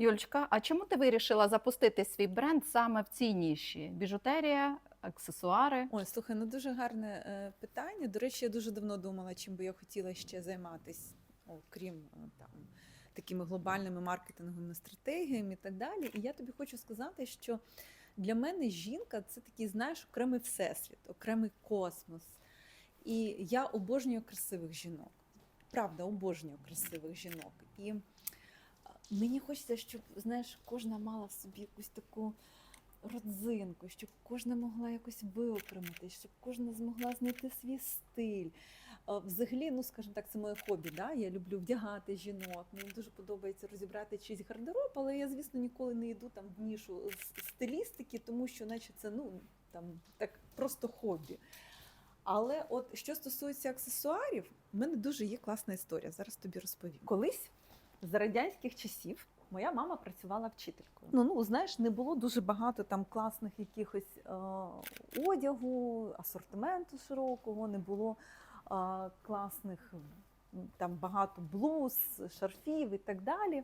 Юльчка, а чому ти вирішила запустити свій бренд саме в цій ніші? Біжутерія, аксесуари? Ой, слухай, ну дуже гарне е, питання. До речі, я дуже давно думала, чим би я хотіла ще займатися, окрім е, там такими глобальними маркетинговими стратегіями і так далі. І я тобі хочу сказати, що для мене жінка це такий, знаєш, окремий всесвіт, окремий космос. І я обожнюю красивих жінок. Правда, обожнюю красивих жінок. І мені хочеться, щоб знаєш, кожна мала в собі якусь таку родзинку, щоб кожна могла якось виокремитись, щоб кожна змогла знайти свій стиль. Взагалі, ну скажімо так, це моє хобі. Да? Я люблю вдягати жінок. Мені дуже подобається розібрати чийсь гардероб, але я, звісно, ніколи не йду там в нішу стилістики, тому що, наче, це ну там так просто хобі. Але от що стосується аксесуарів, в мене дуже є класна історія. Зараз тобі розповім. Колись за радянських часів моя мама працювала вчителькою. Ну, ну знаєш, не було дуже багато там класних якихось е, одягу, асортименту широкого, не було е, класних там багато блуз, шарфів і так далі.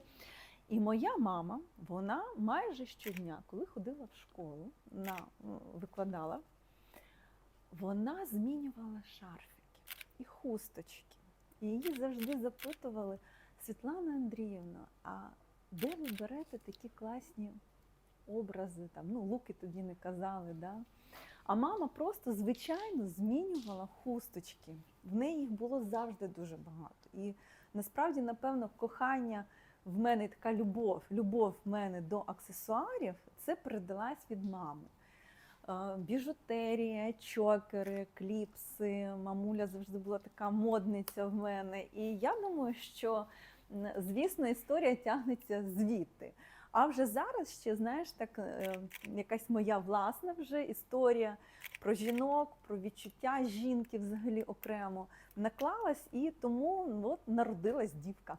І моя мама, вона майже щодня, коли ходила в школу, на, викладала, вона змінювала шарфики і хусточки. І її завжди запитували, Світлана Андріївна, а де ви берете такі класні образи? Там, ну, луки тоді не казали. Да? А мама просто звичайно змінювала хусточки. В неї їх було завжди дуже багато. І насправді, напевно, кохання в мене така любов, любов в мене до аксесуарів, це передалась від мами. Е, Біжутерія, чокери, кліпси. Мамуля завжди була така модниця в мене. І я думаю, що звісно історія тягнеться звідти. А вже зараз ще знаєш, так е, якась моя власна вже історія про жінок, про відчуття жінки взагалі окремо наклалась, і тому ну, от народилась дівка.